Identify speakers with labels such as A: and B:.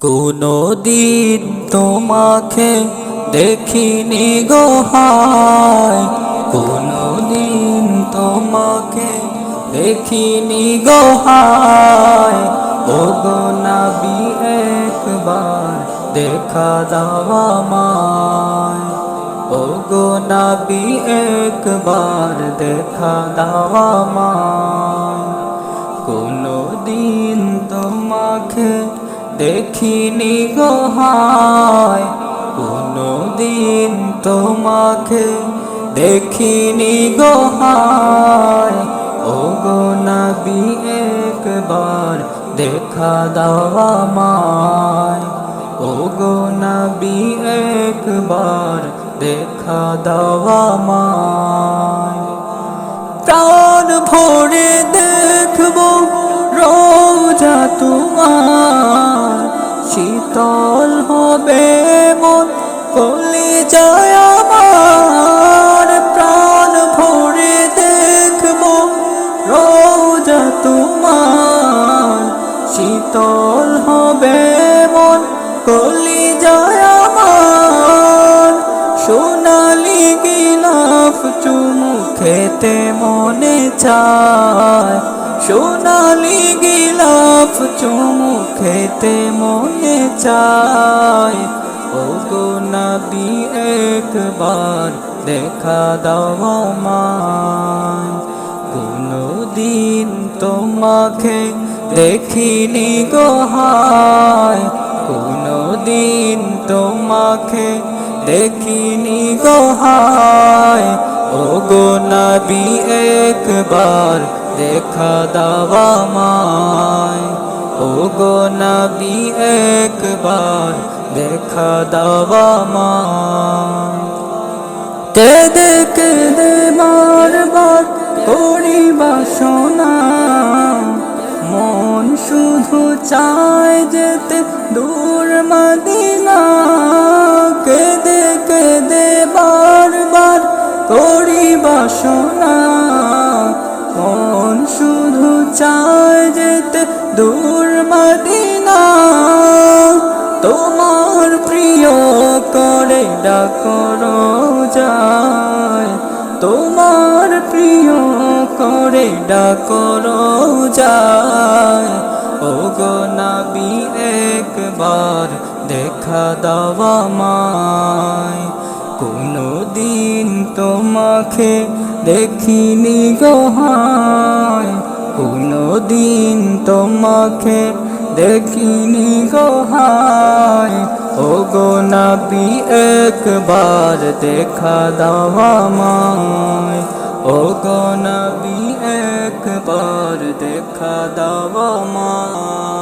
A: কোনো দিন তোমাকে দেখিনি গোহায় কোনো দিন তোমাকে দেখিনি গোহায় ও গো একবার দেখা দাওয়া মায় ও গো নবী, একবার দেখা দাওয়া মায় দেখিনি গোহায় কোনো দিন তোমাকে দেখিনি গোহায় ও গো নবী, একবার দেখা দাওয়া মায় ও গো নবী, একবার দেখা দাওয়া মায় প্রাণ ভরে দেখব রোজা তোমার শীতল হবে মন কলি যায় আমার প্রাণ ভরে দেখব। রোজা তোমার শীতল হবে মন কলি যায় আমার সোনালি গিলাফ চুমু খেতে মনে চায়। সোনালি গিলাফ চুমু খেতে মনে চায়। ও গো নবী, একবার দেখা দাও মায় কোনো দিন তোমাকে দেখিনি গোহায় কোনো দিন তোমাকে দেখিনি গোহায় ও গো নবী, একবার দেখা দাওয়া মায় ও নবী একবার দেখা দাওয়া মায় কেদে কেদে বারবার করি বাসনা মন শুধু চায় যেতে দূর মদিনা কেদে কেদে বারবার করি বাসনা দূর মদিনা, তোমার প্রিয় করে ডাকর যায় তোমার প্রিয় করে ডাকর যায় ও গো নবী, একবার দেখা দাওয়া মায় কোনো দিন তোমাকে দেখিনি গোহায় কোনো দিন তোমাকে দেখিনি গোহায় ও গো নবী, একবার দেখা দাওয়া মায় ও গো নবী, একবার দেখা দাওয়া মায়